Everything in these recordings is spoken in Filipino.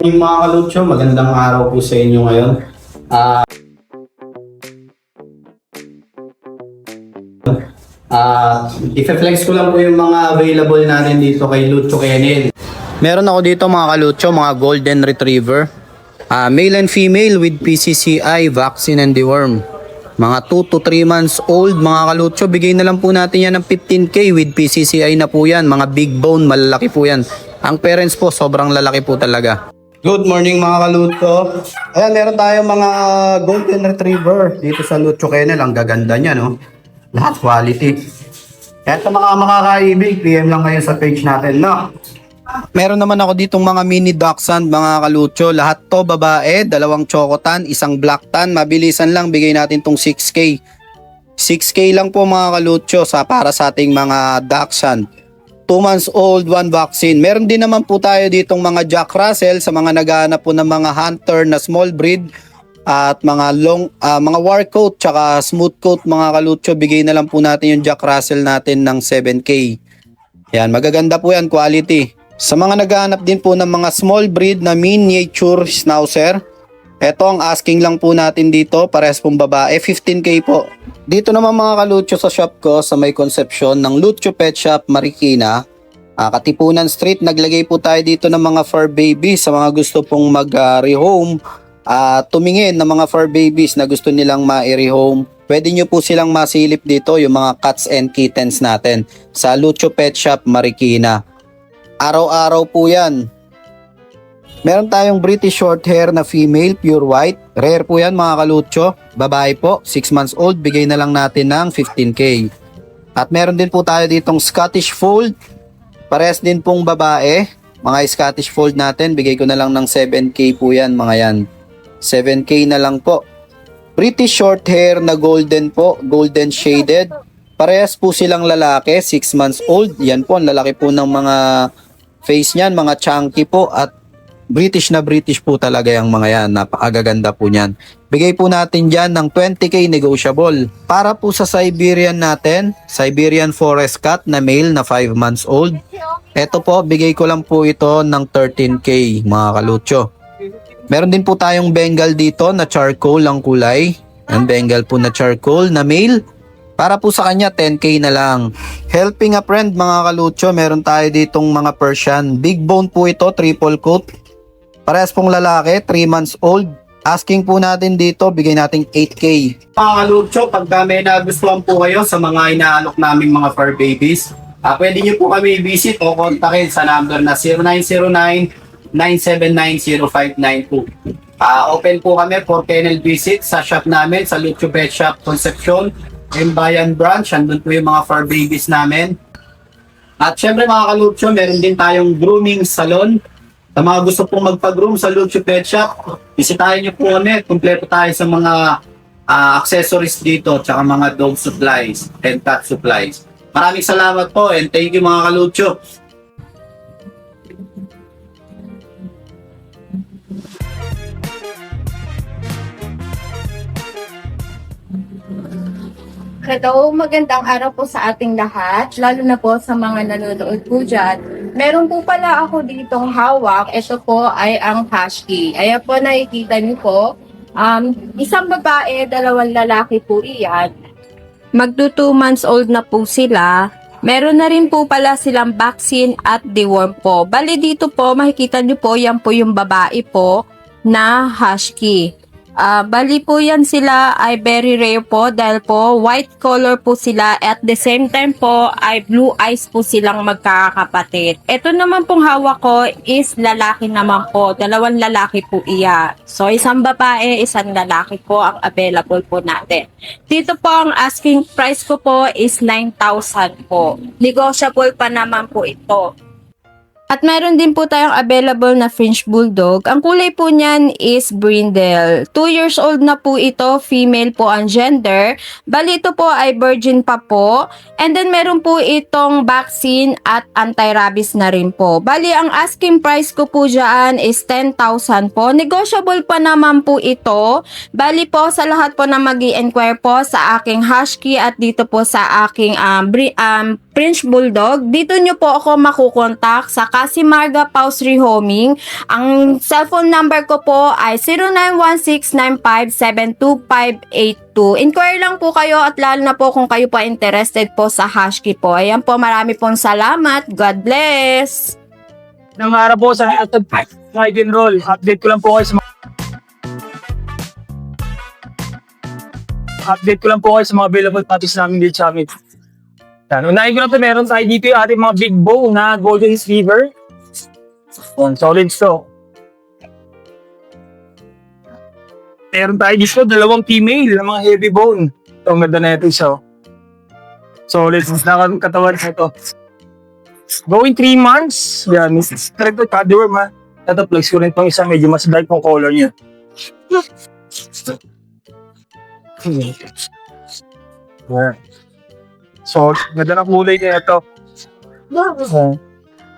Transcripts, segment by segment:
Yung mga kalutso, magandang araw po sa inyo ngayon. Ah Ah, i-flex ko lang po yung mga available natin dito kay Lucho Kenel. Meron ako dito mga kalutso, mga golden retriever. Ah, male and female with PCCI, vaccine and deworm. Mga 2 to 3 months old, mga kalutso, bigay na lang po natin yan ng 15k with PCCI na po yan. Mga big bone, malalaki po yan. Ang parents po, sobrang lalaki po talaga. Good morning mga kalutso. Ayan, meron tayong mga golden retriever dito sa Lucho Kennel. Ang gaganda niya, no? Lahat quality. Sa mga makakaibig, PM lang kayo sa page natin, no? Meron naman ako ditong mga mini dachshund, mga kalutso. Lahat to babae, dalawang chocotan, isang black tan. Mabilisan lang, bigay natin tong 6K. 6K lang po mga kalutso sa para sa ating mga dachshund. 2 months old, one vaccine. Meron din naman po tayo ditong mga Jack Russell sa mga naghahanap po ng mga hunter na small breed at mga long ah, mga war coat tsaka smooth coat mga kalutso bigay na lang po natin yung Jack Russell natin ng 7k. Yan, magaganda po yan quality. Sa mga naghahanap din po ng mga small breed na miniature schnauzer, eto ang asking lang po natin dito, parehas pong babae, 15k po. Dito naman mga kalutso sa shop ko sa may Concepcion ng Lucho Pet Shop Marikina, ah, Katipunan Street, naglagay po tayo dito ng mga fur babies sa mga gusto pong mag-rehome at tumingin ng mga fur babies na gusto nilang ma-rehome. Pwede nyo po silang masilip dito yung mga cats and kittens natin sa Lucho Pet Shop Marikina. Araw-araw po yan. Meron tayong British short hair na female, pure white. Rare po yan mga kalutso. Babae po, 6 months old. Bigay na lang natin ng 15k. At meron din po tayo ditong Scottish Fold. Pares din pong babae. Mga Scottish Fold natin, bigay ko na lang ng 7k po yan mga yan. 7k na lang po. British short hair na golden po, golden shaded. Parehas po silang lalaki, 6 months old. Yan po, ang lalaki po ng mga face niyan, mga chunky po at British na British po talaga yung mga yan. Napakagaganda po niyan. Bigay po natin dyan ng 20k negotiable. Para po sa Siberian natin, Siberian Forest Cat na male na 5 months old. Ito po, bigay ko lang po ito ng 13k mga kalutso. Meron din po tayong Bengal dito na charcoal ang kulay. Ang Bengal po na charcoal na male. Para po sa kanya, 10k na lang. Helping a friend mga kalutso, meron tayo ditong mga Persian. Big bone po ito, triple coat. Parehas pong lalaki, 3 months old. Asking po natin dito, bigay natin 8k. Mga kalutso, pagka may nagustuhan po kayo sa mga inaalok naming mga fur babies, ah, pwede nyo po kami visit o kontakin sa number na 0909-979-0592. Ah, open po kami for kennel visit sa shop namin sa Lucho Pet Shop Concepcion, Embayan Branch. Andun po yung mga fur babies namin. At syempre mga kalutso, meron din tayong grooming salon. Sa mga gusto pong magpa-groom sa Lucho Pet Shop, bisitahin niyo po kami. Kompleto tayo sa mga ah, accessories dito, tsaka mga dog supplies and cat supplies. Maraming salamat po and thank you mga kalutso. Hello, magandang araw po sa ating lahat, lalo na po sa mga nanonood po dyan. Meron po pala ako ditong hawak. Ito po ay ang husky. Ayan po nakikita niyo po. Um, isang babae, dalawang lalaki po iyan. Magto 2 months old na po sila. Meron na rin po pala silang vaccine at deworm po. Bali dito po, makikita niyo po, yan po yung babae po na husky. Ah, bali po yan sila ay very rare po dahil po white color po sila at the same time po ay blue eyes po silang magkakapatid. Ito naman pong hawak ko is lalaki naman po. Dalawang lalaki po iya. So isang babae, isang lalaki po ang available po natin. Dito po ang asking price ko po is 9,000 po. Negotiable pa naman po ito. At meron din po tayong available na French Bulldog. Ang kulay po niyan is brindle. 2 years old na po ito, female po ang gender. Bali ito po ay virgin pa po. And then meron po itong vaccine at anti-rabies na rin po. Bali ang asking price ko po dyan is 10,000 po. Negotiable pa naman po ito. Bali po sa lahat po na mag inquire po sa aking husky at dito po sa aking um, um, French Bulldog. Dito nyo po ako makukontak sa Casimarga Paus Rehoming. Ang cellphone number ko po ay 0916957252. Inquire lang po kayo at lalo na po kung kayo po interested po sa Husky po. Ayan po, marami pong salamat. God bless! ng araw po sa Hashtag Ride and Roll. Update ko lang po kayo sa mga Update ko lang po kayo sa mga available puppies namin dito sa amin. Yan. Unahin ko lang ito, meron tayo dito yung ating mga big bow na Golden Retriever. Yan, solid to. Meron tayo dito, dalawang female na mga heavy bone. Ito, ang ganda na ito isa. Solid, nakatawan na ito. Going 3 months. Yan. Correct to cardworm ha. Ito, flex ko rin itong isa. Medyo mas dark yung color niya. Yan. So, ganda ng kulay niya ito. Yan.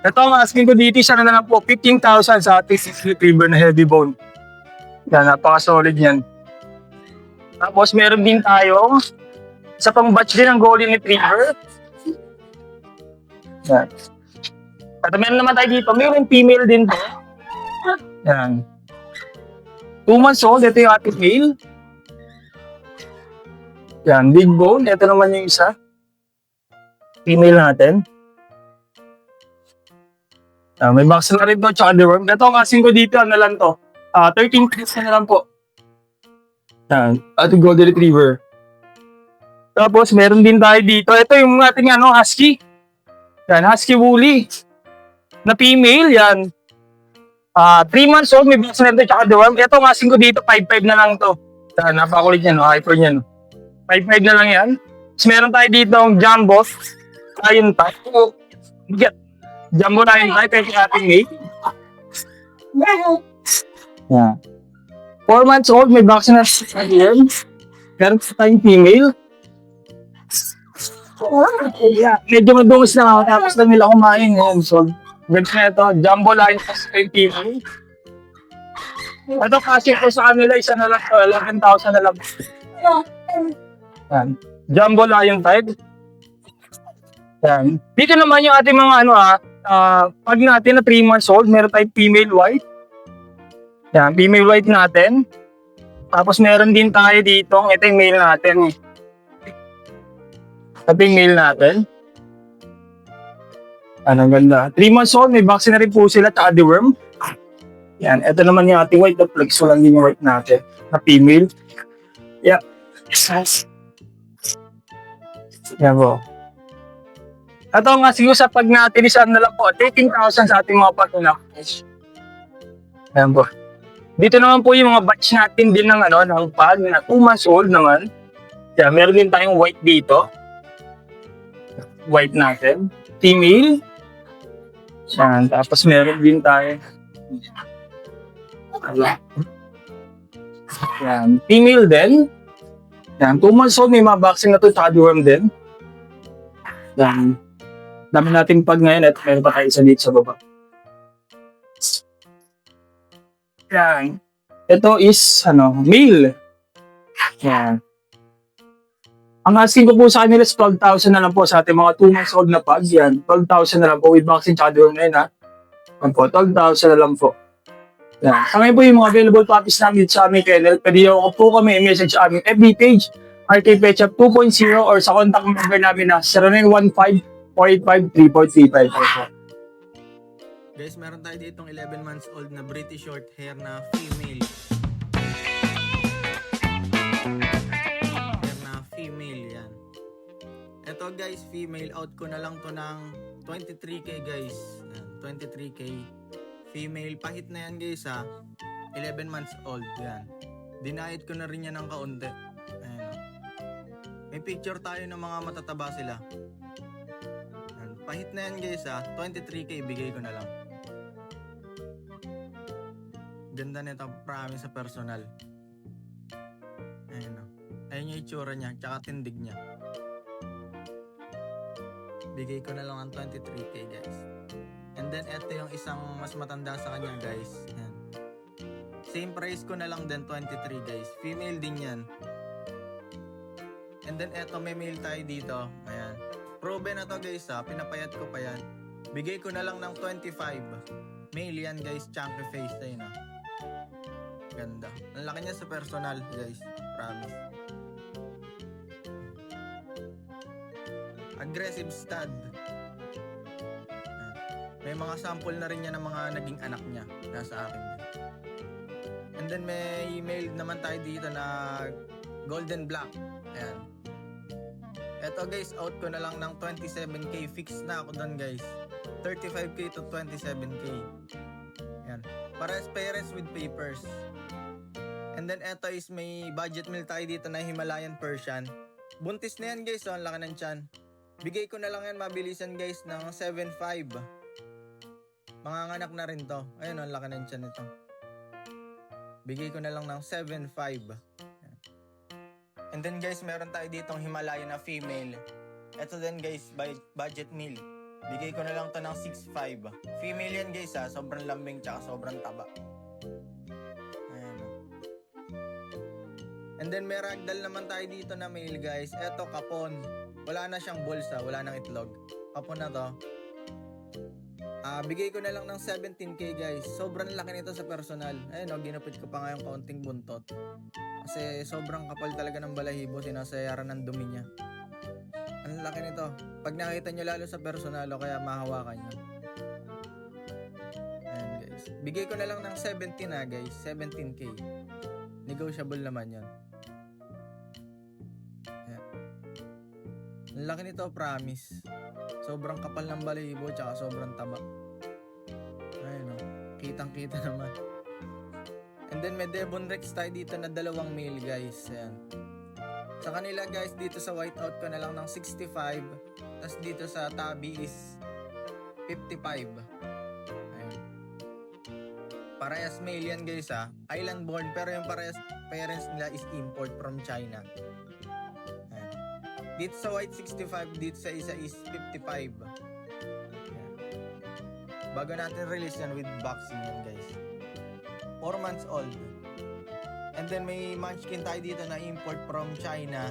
Ito ang asking ko dito, siya na lang po, 15,000 sa ating 6 retriever na heavy bone. Yan, napaka-solid yan. Tapos meron din tayo sa pang batch din ng golden retriever. Yan. At meron naman tayo dito, mayroong female din to. Yan. Two months old, ito yung ating male. Yan, big bone. Ito naman yung isa. Female natin. Ah, may box na rin to, tsaka deworm. Ito ang ko dito, ano lang to. Ah, 13 kids na lang po. Yan, ating golden retriever. Tapos, meron din tayo dito. Ito yung ating ano, husky. Yan, husky woolly. Na female, yan. Ah, 3 months old, may box na rin to, tsaka deworm. Ito ang ko dito, 5'5 na lang to. Yan, napakulit niya, no? Hyper niya, no? 5'5 na lang yan. Tapos meron tayo dito ang jumbo. Lion type. Get. Jumbo lion type. Yung ating mate. Yeah. 4 months old, may vaccine na sa year. Meron pa tayong female. Yeah. Medyo madungis na ako. Tapos lang nila kumain. Yan. So, ganda na ito. Jumbo lion type yung female. Ito kasi ko sa kanila, isa na lang. 11,000 na lang. Yan. Jumbo lion type. Yan. Dito naman yung ating mga ano ah, ah, pag natin na 3 months old, meron tayong female white. Yan, female white natin. Tapos meron din tayo dito, ito yung male natin. Ito yung male natin. Ano, ang ganda. 3 months old, may vaccine na rin po sila, tsaka deworm. Yan, ito naman yung ating white, the flex ko lang din yung white natin, na female. Yeah. Yes. Yan po. Ito nga siguro sa pag natinisan na lang po, 13,000 sa ating mga patunak. Yan po. Dito naman po yung mga batch natin din ng ano, ng pag na 2 months old naman. Yan, meron din tayong white dito. White natin. Female. Yan, tapos meron din tayo. Yan, female din. Yan, 2 months old, may mga vaccine na to, deworm din. Yan. Dami nating pag ngayon at meron pa tayo isa dito sa baba. Yan. Ito is, ano, male. Yan. Ang asking ko po sa kanila is 12,000 na lang po sa ating mga 2 months old na pag. Yan, 12,000 na lang po with vaccine tsaka na yun, ha. Yan po, 12,000 na lang po. Yan. Ngayon po yung mga available puppies namin dito sa aming kennel, pwede ako po kami i-message sa aming FB page, RK Petshop 2.0 or sa contact number namin na 0915-485-3435. Guys, meron tayo ditong 11 months old na British short hair na female. Hair na female yan. Ito guys, female out ko na lang to ng 23k guys. Yan, 23k. Female, pahit na yan guys ha. 11 months old yan. Dinayet ko na rin yan ng kaunti. Ayan. May picture tayo ng mga matataba sila. Pahit na yan guys ha. 23k bigay ko na lang. Ganda nito, promise sa personal. Ayun o. Ayun yung itsura niya, tsaka tindig niya. Bigay ko na lang ang 23k guys. And then ito yung isang mas matanda sa kanya guys. Yan. Same price ko na lang din 23 guys. Female din yan. And then eto may male tayo dito. Ayan. Proven na to guys ha, pinapayat ko pa yan. Bigay ko na lang ng 25. Male yan guys, chunky face na yun ha. Ganda. Ang laki niya sa personal guys, promise. Aggressive stud. May mga sample na rin niya ng mga naging anak niya. Nasa akin din. And then may email naman tayo dito na golden black. Ayan. Eto guys, out ko na lang ng 27k. Fix na ako doon guys. 35k to 27k. Ayan. Pares parents with papers. And then eto is may budget meal tayo dito na Himalayan Persian. Buntis na yan guys, so ang laki ng tiyan. Bigay ko na lang yan mabilisan guys ng 7.5. Mga anak na rin to. Ayun, ang laki ng tiyan nito. Bigay ko na lang ng 7.5. And then guys, meron tayo ditong Himalayan na female. Ito din guys, by budget meal. Bigay ko na lang to ng 6.5. Female yan guys ha, sobrang lambing tsaka sobrang taba. Ayan. And then may ragdoll naman tayo dito na male guys. Ito kapon. Wala na siyang bulsa, wala nang itlog. Kapon na to. Ah, bigay ko na lang ng 17k guys. Sobrang laki nito sa personal. Ayun oh, ginupit ko pa nga yung kaunting buntot. Kasi sobrang kapal talaga ng balahibo, sinasayaran ng dumi niya. Ang laki nito. Pag nakita nyo lalo sa personal o kaya mahawakan nyo. Ayan guys. Bigay ko na lang ng 17 na guys. 17k. Negotiable naman yan. Ang laki nito, promise. Sobrang kapal ng balahibo tsaka sobrang taba. Ayun o. Kitang-kita naman. And then may Devon Rex tayo dito na dalawang male guys. Ayan. Sa kanila guys, dito sa whiteout ko na lang ng 65. Tapos dito sa tabi is 55. Ayan. Parehas male yan guys ha. Island born pero yung parehas parents nila is import from China. Ayan. Dito sa white 65, dito sa isa is 55. Bago natin release yan with vaccine yan guys. 4 months old. And then may munchkin tayo dito na import from China.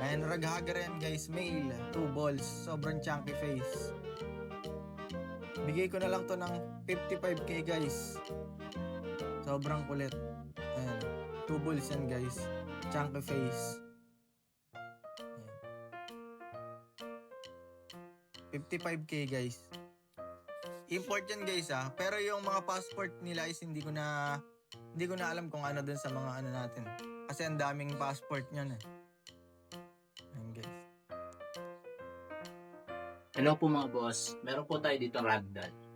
And raghagar yan guys, male, 2 balls, sobrang chunky face. Bigay ko na lang to ng 55k guys. Sobrang kulit. Ayan, 2 balls yan guys, chunky face. Ayan. 55k guys. Import yan guys ah. Pero yung mga passport nila is hindi ko na hindi ko na alam kung ano dun sa mga ano natin. Kasi ang daming passport niyan eh. Ayan guys. Hello po mga boss. Meron po tayo dito ragdoll.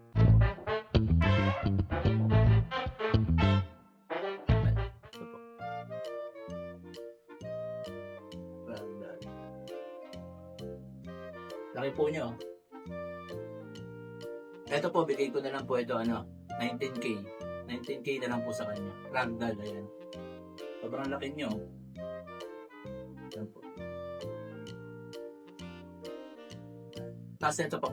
Ito po, bigay ko na lang po ito, ano, 19k. 19k na lang po sa kanya. Ragdoll, ayan. Sobrang laki nyo. Ayan po. Tapos ito po.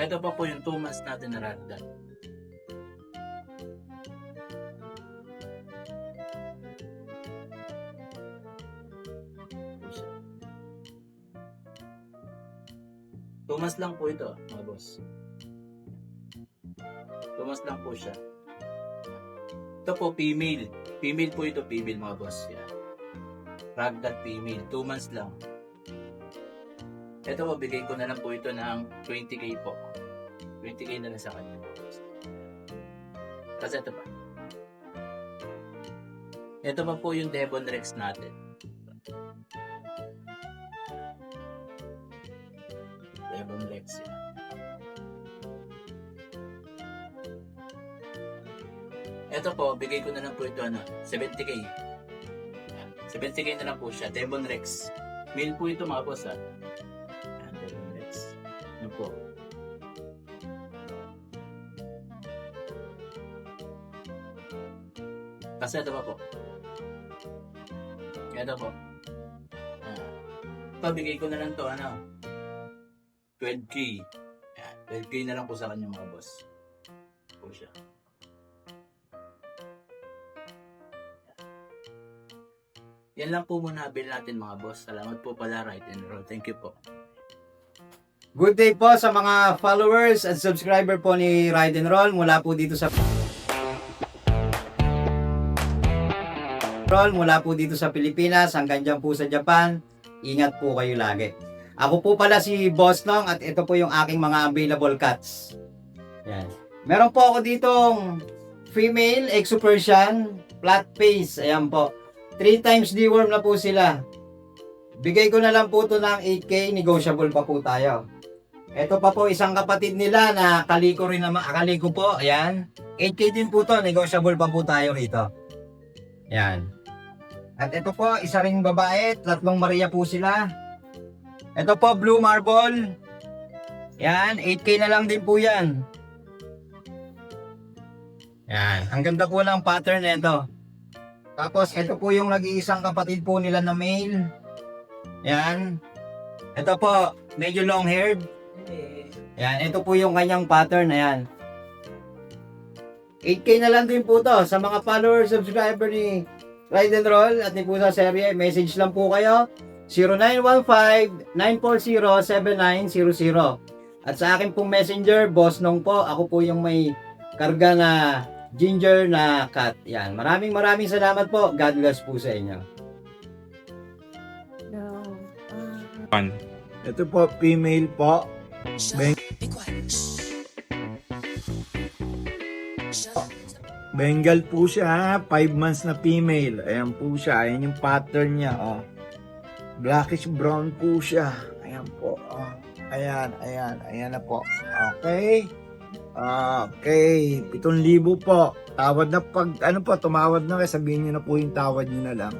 Ito pa po yung 2 months natin na ragdoll. Tumas lang po ito, mga boss. Tumas lang po siya. Ito po, female. Female po ito, female mga boss. Yan. Ragdoll female. 2 months lang. Ito po, bigay ko na lang po ito ng 20k po. 20k na lang sa kanya. Kasi ito pa. Ito pa po yung Devon Rex natin. Devon Rex yan. Ito po, bigay ko na lang po ito ano, 70k. Yan. 70k na lang po siya, Devon Rex. Male po ito mga boss ha. Yan, Devon Rex. Ano po? Kasi ito pa po. Ito po. Ah. Pabigay ko na lang to, ano? 12k. Yan, 12k na lang po sa kanya mga boss. Po siya. Yan lang po muna bill natin mga boss. Salamat po pala, right and roll. Thank you po. Good day po sa mga followers at subscriber po ni Ride and Roll mula po dito sa Roll mula po dito sa Pilipinas hanggang dyan po sa Japan. Ingat po kayo lagi. Ako po pala si Boss Nong at ito po yung aking mga available cats. Yan. Meron po ako ditong female Exo Persian flat face. Ayan po. 3 times deworm na po sila. Bigay ko na lang po to ng 8K, negotiable pa po tayo. Ito pa po isang kapatid nila na kaliko rin naman, kaliko po, ayan. 8K din po to, negotiable pa po tayo rito. Ayan. At ito po, isa ring babae, tatlong Maria po sila. Ito po, Blue Marble. Yan, 8K na lang din po yan. Yan, ang ganda po ng pattern nito. Tapos, ito po yung nag-iisang kapatid po nila na male. Yan. Ito po, medyo long haired. Yan, ito po yung kanyang pattern. Ayan. 8K na lang din po to sa mga follower, subscriber ni Ride and Roll at ni Pusa Serye. Message lang po kayo. 0915-940-7900. At sa akin pong messenger, Boss Nong po. Ako po yung may karga na ginger na cat. Yan. Maraming maraming salamat po. God bless po sa inyo. Ito po, female po. Beng Bengal po siya, 5 months na female. Ayan po siya, ayan yung pattern niya, oh. Blackish brown po siya. Ayan po, oh. Ayan, ayan, ayan na po. Okay. Okay, 7,000 po. Tawad na pag, ano po, tumawad na kayo, sabihin niyo na po yung tawad niyo na lang.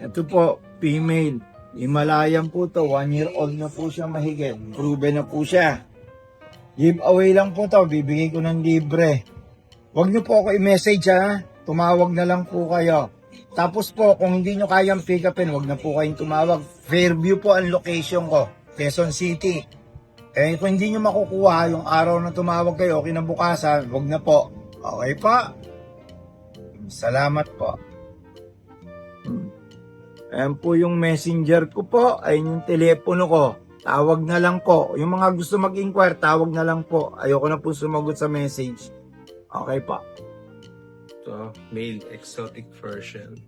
Ito po, female. Himalayan po to. One year old na po siya mahigit. Proven na po siya. Giveaway lang po to. Bibigay ko ng libre. Huwag niyo po ako i-message ha. Tumawag na lang po kayo. Tapos po, kung hindi nyo kayang pick upin, huwag na po kayong tumawag. Fairview po ang location ko. Quezon City. Eh, kung hindi nyo makukuha yung araw na tumawag kayo, kinabukasan, huwag na po. Okay pa? Salamat po. Ayan po yung messenger ko po. Ayun yung telepono ko. Tawag na lang po. Yung mga gusto mag-inquire, tawag na lang po. Ayoko na po sumagot sa message. Okay pa. To male exotic version.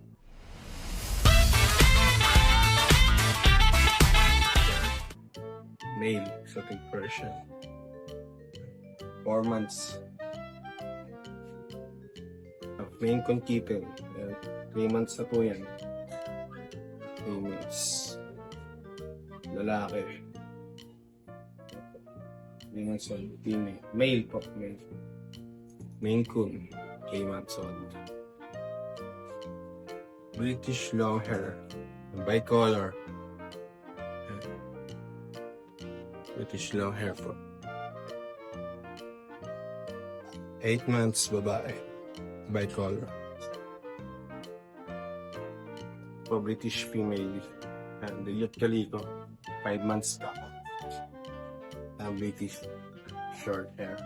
Male exotic version. Four months. Main conkeeping. Ayan. Three months na po yan. Three months. Lalaki. Three months old. Female. Male po. Male. Maine Coon. 3 months old. British long hair. Bicolor. British long hair po. 8 months babae. Bicolor. Po British female. And Dilute Calico. 5 months. Uh, British short hair.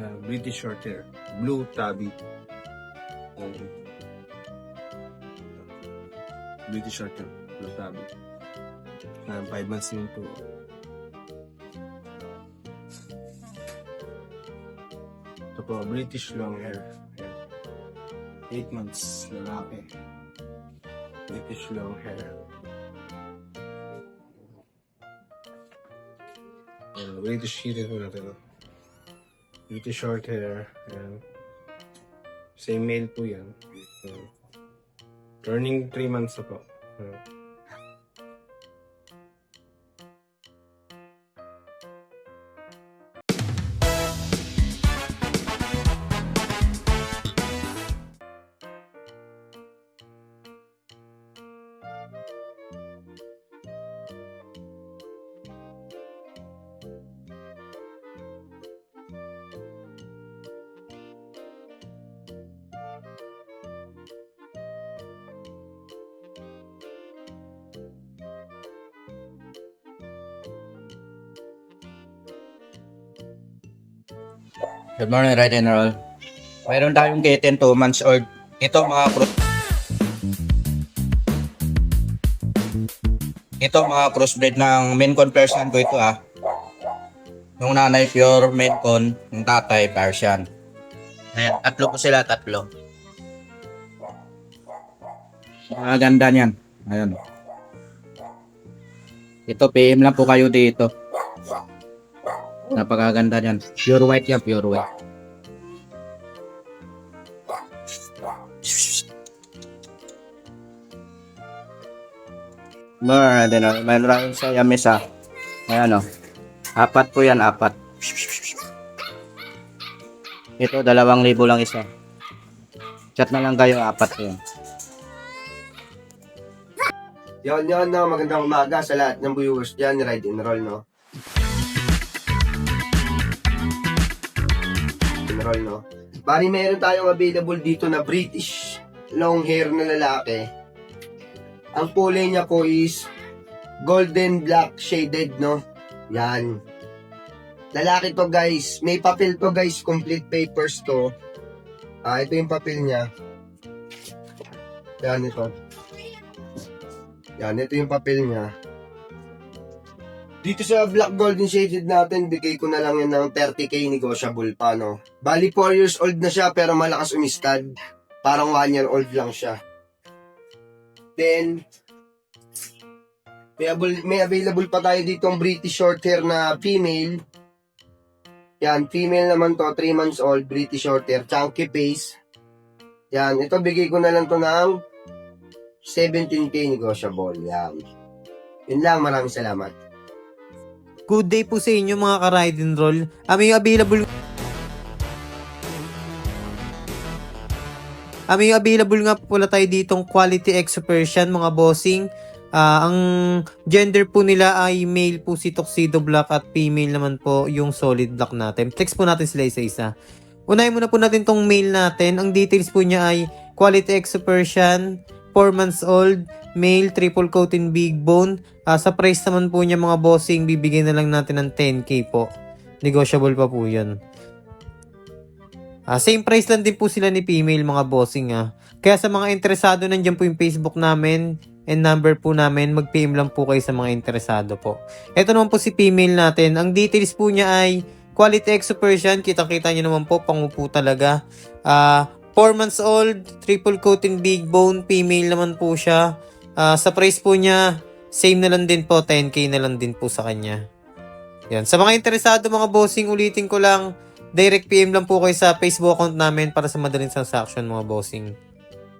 Uh, British Shorthair, Blue Tabby. Um, British Shorthair, Blue Tabby. Um, five months din po. Ito po, British long hair. Ayan. Eight months, lalaki. British long hair. Uh, British heated po natin. oh. British short hair. Ayan. Same male po yan. Ayan. Turning 3 months na po. Ayan. Morning, Right and Roll. Mayroon tayong kitten 2 months old. Ito mga cross... Ito mga crossbreed ng main con Persian ko ito ah. Yung nanay pure main con, yung tatay Persian. Ayan, tatlo po sila, tatlo. Mga ganda niyan. Ayan. Ito, PM lang po kayo dito. Napakaganda niyan. Pure white yan, pure white. More, din oh. Mayroon sa yamis ah. Ayan oh. Apat po yan, apat. Ito, dalawang libo lang isa. Chat na lang kayo, apat po yan. Yon, yon, no. Magandang umaga sa lahat ng viewers dyan. Ride and roll, no? Roll, no? Bali, meron tayong available dito na British long hair na lalaki. Ang kulay niya po is golden black shaded, no? Yan. Lalaki to, guys. May papel to, guys. Complete papers to. Ah, ito yung papel niya. Yan, ito. Yan, ito yung papel niya. Dito sa Black Golden Shaded natin, bigay ko na lang yan ng 30k negotiable pa, no? Bali, 4 years old na siya, pero malakas umistad. Parang 1 year old lang siya. Then, may, abul- may available pa tayo dito ang British Shorthair na female. Yan, female naman to, 3 months old, British Shorthair, chunky face. Yan, ito bigay ko na lang to ng 17k negotiable. Yan. Yun lang, maraming salamat. Good day po sa inyo mga ka-ride roll. May available may available nga po pala tayo ditong quality exo Persian mga bossing. Ah, ang gender po nila ay male po si Tuxedo Black at female naman po yung solid black natin. Text po natin sila isa-isa. Unahin muna po natin tong male natin. Ang details po niya ay quality exo Persian, 4 months old, male, triple coat in big bone. Ah, sa price naman po niya mga bossing, bibigyan na lang natin ng 10k po. Negotiable pa po yun. Ah, same price lang din po sila ni female mga bossing ah. Kaya sa mga interesado, nandiyan po yung Facebook namin and number po namin. Mag-PM lang po kayo sa mga interesado po. Ito naman po si female natin. Ang details po niya ay quality exo Persian. Kitang-kita niyo naman po, pangupo talaga. Ah, 4 months old, triple coat in big bone, female naman po siya. Ah, sa price po niya, same na lang din po, 10k na lang din po sa kanya. Yan. Sa mga interesado mga bossing, ulitin ko lang, direct PM lang po kayo sa Facebook account namin para sa madaling transaction mga bossing.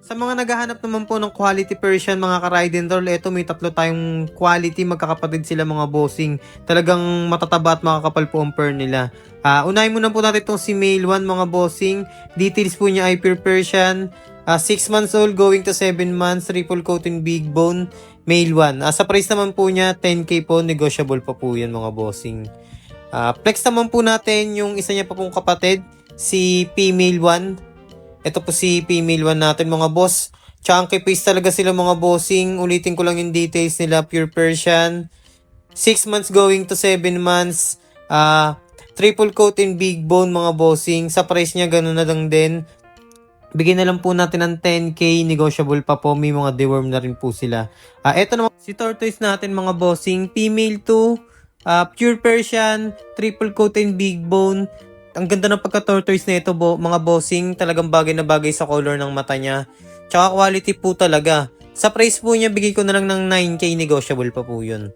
Sa mga naghahanap naman po ng quality Persian mga ka-ride and roll, eto may tatlo tayong quality, magkakapatid sila mga bossing. Talagang matataba at makakapal po ang fur nila. Ah, unahin muna po natin itong si male 1 mga bossing. Details po niya ay pure Persian. 6 months old going to 7 months, triple coat in big bone, male 1. Ah, sa price naman po niya, 10k po, negotiable pa po yan mga bossing. Ah, flex naman po natin yung isa niya pa pong kapatid, si female 1. Ito po si female 1 natin mga boss. Chunky face talaga sila mga bossing. Ulitin ko lang yung details nila. Pure Persian. 6 months going to 7 months. Ah, triple coat in big bone mga bossing. Sa price niya ganun na lang din. Bigyan na lang po natin ng 10k. Negotiable pa po. May mga deworm na rin po sila. Ah, eto naman si tortoise natin mga bossing. Female 2. Ah, pure Persian. Triple coat in big bone ang ganda ng pagka-tortoise na ito, bo, mga bossing. Talagang bagay na bagay sa color ng mata niya. Tsaka quality po talaga. Sa price po niya, bigay ko na lang ng 9k negotiable pa po yun.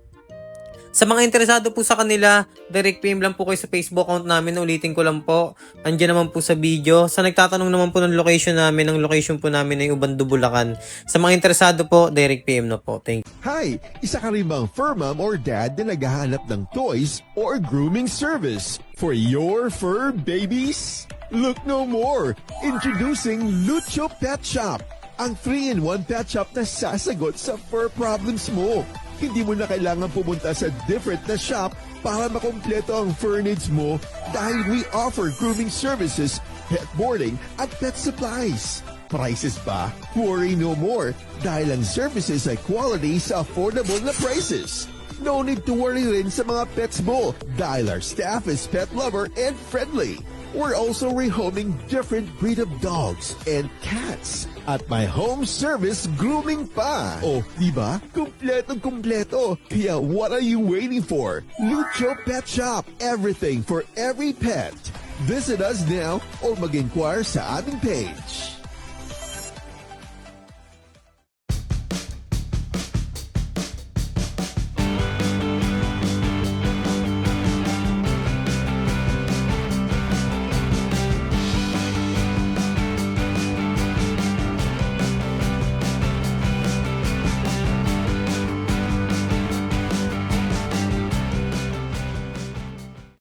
Sa mga interesado po sa kanila, direct PM lang po kayo sa Facebook account namin. Ulitin ko lang po. Andiyan naman po sa video. Sa nagtatanong naman po ng location namin, ang location po namin ay Ubando, Bulacan. Sa mga interesado po, direct PM na po. Thank you. Hi! Isa ka rin bang fur mom or dad na naghahanap ng toys or grooming service for your fur babies? Look no more! Introducing Lucho Pet Shop, ang 3-in-1 pet shop na sasagot sa fur problems mo. Hindi mo na kailangan pumunta sa different na shop para makompleto ang fur needs mo dahil we offer grooming services, pet boarding, at pet supplies. Prices ba? Worry no more dahil ang services ay quality sa affordable na prices. No need to worry rin sa mga pets mo dahil our staff is pet lover and friendly. We're also rehoming different breed of dogs and cats at my home service grooming pa. Oh, di ba? Kumpletong kumpleto. Kaya what are you waiting for? Lucho Pet Shop. Everything for every pet. Visit us now or mag-inquire sa aming page.